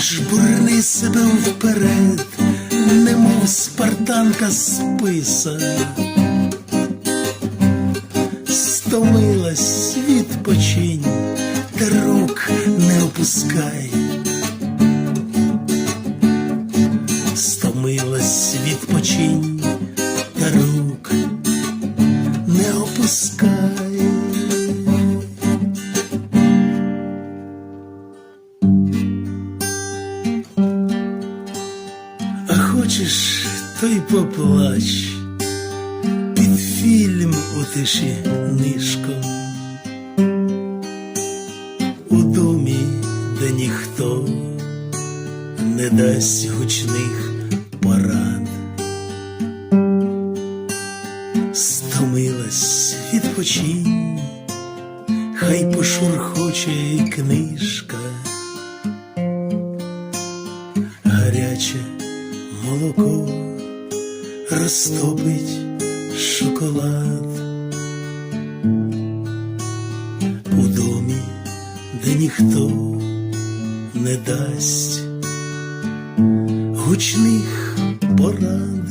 жбурни себе вперед, немов спартанка списа, стомилась відпочинь, та рук не опускай, стомилась відпочинь, та рук не опускай. хочеш, то й поплач. Під фільм у тиші нишком, у домі, де ніхто не дасть гучних порад, стомилась відпочинь, хай пошурхоче книжка. Гаряча молоко розтопить шоколад у домі, де ніхто не дасть гучних порад.